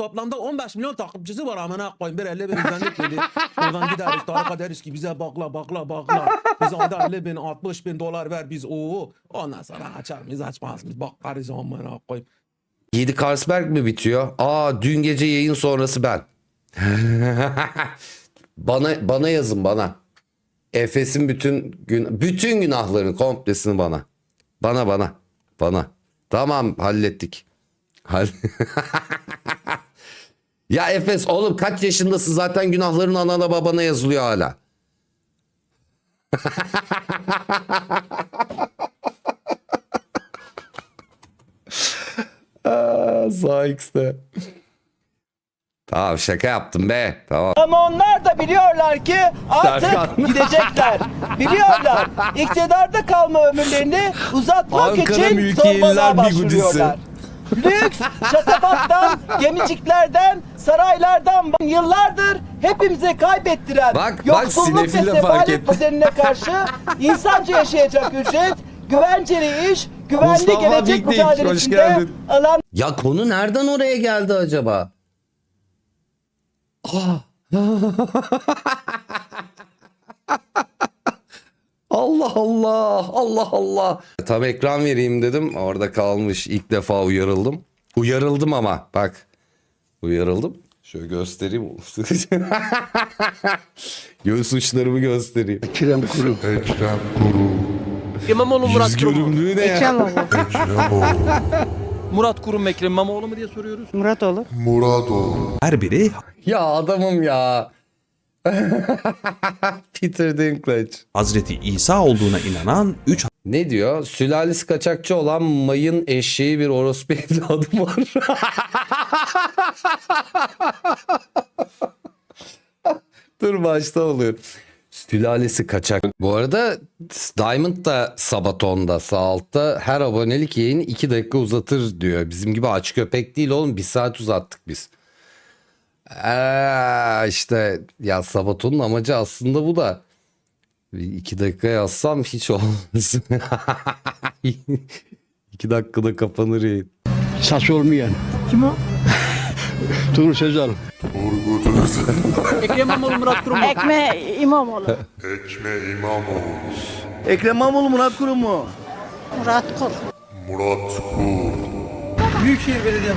toplamda 15 milyon takipçisi var amına koyayım. Bir 50 bin izlendik dedi. Oradan gideriz Tarık'a deriz ki bize bakla bakla bakla. Biz anda 50 bin 60 bin dolar ver biz o. Ondan sonra açar mıyız açmaz mıyız bakarız amına koyayım. Yiğidi Carlsberg mi bitiyor? Aa dün gece yayın sonrası ben. bana bana yazın bana. Efes'in bütün gün bütün günahlarını komplesini bana. Bana bana. Bana. Tamam hallettik. Hall- ya Efes oğlum kaç yaşındasın zaten günahların anana babana yazılıyor hala. X'te. Tamam şaka yaptım be. Tamam. Ama onlar da biliyorlar ki artık Serkan. gidecekler. Biliyorlar. İktidarda kalma ömürlerini uzatmak Ankara için mülkiyeliler zorbalığa bigudisi. başvuruyorlar. Lüks, şatafattan, gemiciklerden, saraylardan yıllardır hepimize kaybettiren Bak, bak, yoksulluk ve sinefil de fark sefalet etti. düzenine karşı insanca yaşayacak ücret, güvenceli iş, güvenli Mustafa gelecek hoş mücadelesinde geldin. alan Ya konu nereden oraya geldi acaba? Ah. Allah Allah Allah Allah. Tam ekran vereyim dedim. Orada kalmış. İlk defa uyarıldım. Uyarıldım ama bak. Uyarıldım. Şöyle göstereyim. Göğüs uçlarımı göstereyim. Ekrem Kuru. İmamoğlu Murat Yüz Kurum. görümlüğü ne ya? Murat Kurum mu Ekrem İmamoğlu mu diye soruyoruz. Muratoğlu. Her biri Ya adamım ya. Peter Dinklage. Hazreti İsa olduğuna inanan 3 Ne diyor? Sülalesi kaçakçı olan mayın eşeği bir orospu evladı var. Dur başta oluyor. Sülalesi kaçak. Bu arada Diamond da Sabaton'da sağ altta her abonelik yayını 2 dakika uzatır diyor. Bizim gibi aç köpek değil oğlum. Bir saat uzattık biz. Ee, işte ya Sabaton'un amacı aslında bu da. Bir iki dakika yazsam hiç olmaz. iki dakikada kapanır yayın. Sas olmayan. Kim o? Tuğrul Sezer. Ekrem İmamoğlu Murat Kurum mu? Ekme İmamoğlu. Ekrem İmamoğlu Murat Kurum mu? Murat Kul.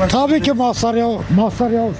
Tabii ki Mazhar Yavuz. Mazhar Yavuz.